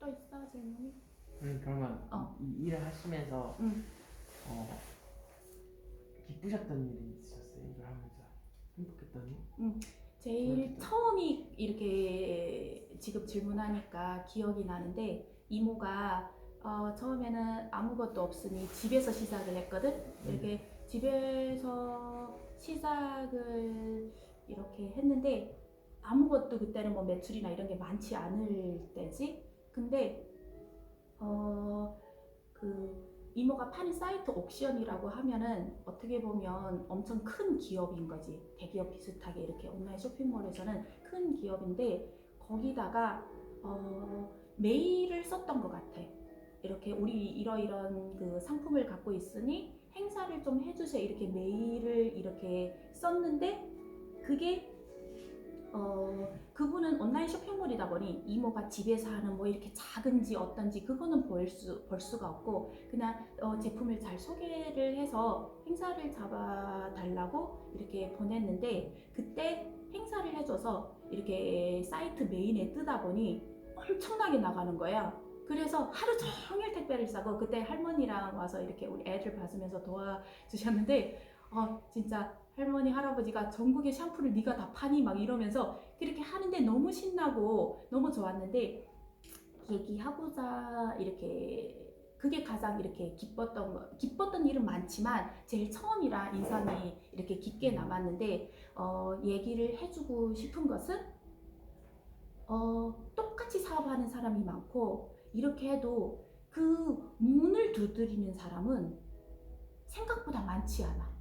또 있어 질문이? 음, 그러면 어. 이 일을 하시면서 응. 어, 기쁘셨던 일이 있으셨어요? 이걸 하면서 행복했던 일? 제일 그렇겠다. 처음이 이렇게 지금 질문하니까 기억이 나는데 이모가 어, 처음에는 아무것도 없으니 집에서 시작을 했거든. 이렇게 집에서 시작을 이렇게 했는데 아무것도 그때는 뭐 매출이나 이런 게 많지 않을 때지. 근데 어 그 이모가 파는 사이트 옥션이라고 하면은 어떻게 보면 엄청 큰 기업인 거지. 대기업 비슷하게 이렇게 온라인 쇼핑몰에서는 큰 기업인데 거기다가 어 메일을 썼던 것 같아. 이렇게 우리 이러이런 그 상품을 갖고 있으니 행사를 좀 해주세요. 이렇게 메일을 이렇게 썼는데 그게 어 그분은 온라인 쇼핑몰이다 보니 이모가 집에서 하는 뭐 이렇게 작은지 어떤지 그거는 볼 수 볼 수가 없고 그냥 어, 제품을 잘 소개를 해서 행사를 잡아 달라고 이렇게 보냈는데 그때 행사를 해줘서 이렇게 사이트 메인에 뜨다 보니 엄청나게 나가는 거야. 그래서 하루 종일 택배를 싸고 그때 할머니랑 와서 이렇게 우리 애들 봐주면서 도와주셨는데 어 진짜 할머니 할아버지가 전국의 샴푸를 네가 다 파니 막 이러면서 그렇게 하는데 너무 신나고 너무 좋았는데 얘기하고자 이렇게 그게 가장 이렇게 기뻤던 거 기뻤던 일은 많지만 제일 처음이라 인상이 이렇게 깊게 남았는데 어 얘기를 해주고 싶은 것은 어 똑같이 사업하는 사람이 많고 이렇게 해도 그 문을 두드리는 사람은 생각보다 많지 않아.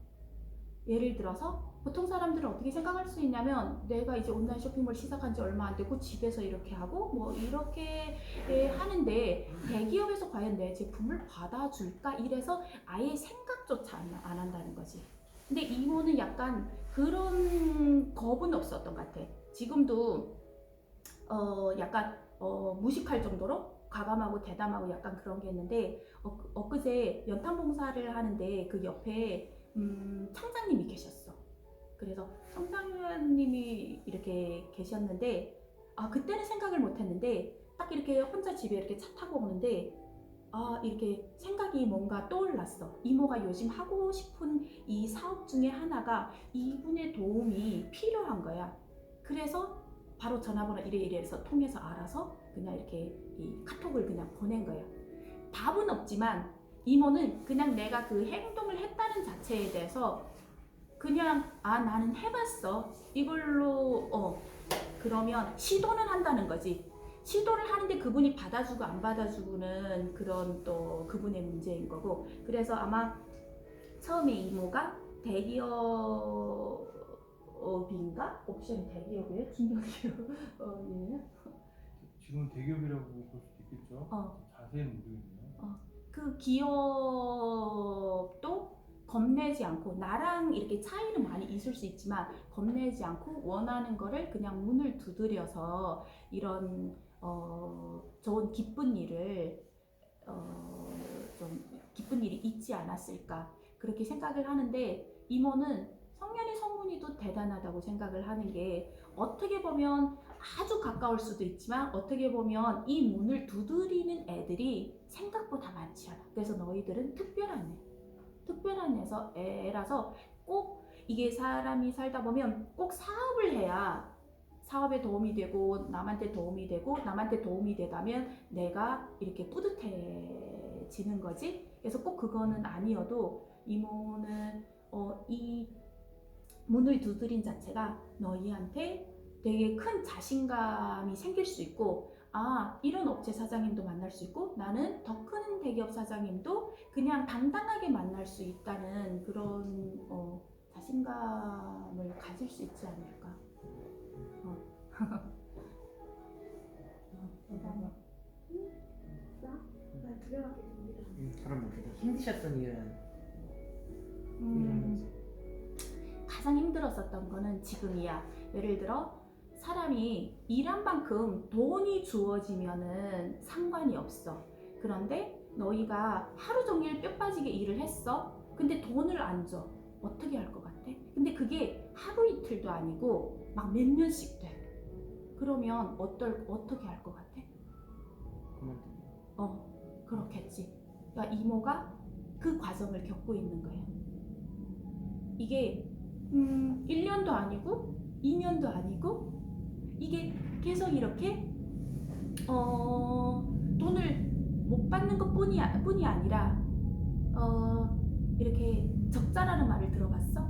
예를 들어서 보통 사람들은 어떻게 생각할 수 있냐면 내가 이제 온라인 쇼핑몰 시작한 지 얼마 안 되고 집에서 이렇게 하고 뭐 이렇게 예, 하는데 대기업에서 과연 내 제품을 받아줄까 이래서 아예 생각조차 안, 안 한다는 거지. 근데 이모는 약간 그런 겁은 없었던 것 같아. 지금도 어 약간 어 무식할 정도로 과감하고 대담하고 약간 그런 게 있는데 어, 엊그제 연탄 봉사를 하는데 그 옆에 음, 청장님이 계셨어. 그래서 청장님이 이렇게 계셨는데 아 그때는 생각을 못했는데 딱 이렇게 혼자 집에 이렇게 차 타고 오는데 아 이렇게 생각이 뭔가 떠올랐어. 이모가 요즘 하고 싶은 이 사업 중에 하나가 이분의 도움이 필요한 거야. 그래서 바로 전화번호 이래 이래해서 통해서 알아서 그냥 이렇게 이 카톡을 그냥 보낸 거야. 답은 없지만 이모는 그냥 내가 그 행동을 했다는 자체에 대해서 그냥 아 나는 해봤어 이걸로 어 그러면 시도는 한다는 거지 시도를 하는데 그분이 받아주고 안 받아주고는 그런 또 그분의 문제인 거고 그래서 아마 처음에 이모가 대기업인가 옵션 대기업이에요 중견기업 어, 예. 지금 대기업이라고 볼 수도 있겠죠. 어. 자세히는 모르겠네요. 그 기업도 겁내지 않고 나랑 이렇게 차이는 많이 있을 수 있지만 겁내지 않고 원하는 거를 그냥 문을 두드려서 이런 어, 좋은 기쁜 일을 어, 좀 기쁜 일이 있지 않았을까 그렇게 생각을 하는데 이모는 성년이 성문이도 대단하다고 생각을 하는 게 어떻게 보면 아주 가까울 수도 있지만 어떻게 보면 이 문을 두드리는 애들이 생각보다 많지 않아. 그래서 너희들은 특별한 애. 특별한 애서 애라서 꼭 이게 사람이 살다 보면 꼭 사업을 해야 사업에 도움이 되고 남한테 도움이 되고 남한테 도움이 되다면 내가 이렇게 뿌듯해지는 거지. 그래서 꼭 그거는 아니어도 이모는 어, 이 문을 두드린 자체가 너희한테 되게 큰 자신감이 생길 수 있고 아 이런 업체 사장님도 만날 수 있고 나는 더 큰 대기업 사장님도 그냥 당당하게 만날 수 있다는 그런 어, 자신감을 가질 수 있지 않을까. 어. 어. 음, 되게 힘드셨던 일은 음, 가장 힘들었었던 거는 지금이야. 예를 들어 사람이 일한 만큼 돈이 주어지면은 상관이 없어. 그런데 너희가 하루 종일 뼈 빠지게 일을 했어. 근데 돈을 안 줘. 어떻게 할 것 같아? 근데 그게 하루 이틀도 아니고 막 몇 년씩 돼. 그러면 어떨 어떻게 할 것 같아? 그러니까 이모가 그 과정을 겪고 있는 거예요. 이게 음, 1년도 아니고 2년도 아니고 이게 계속 이렇게 어, 돈을 못 받는 것 뿐이, 뿐이 아니라 어, 이렇게 적자라는 말을 들어봤어?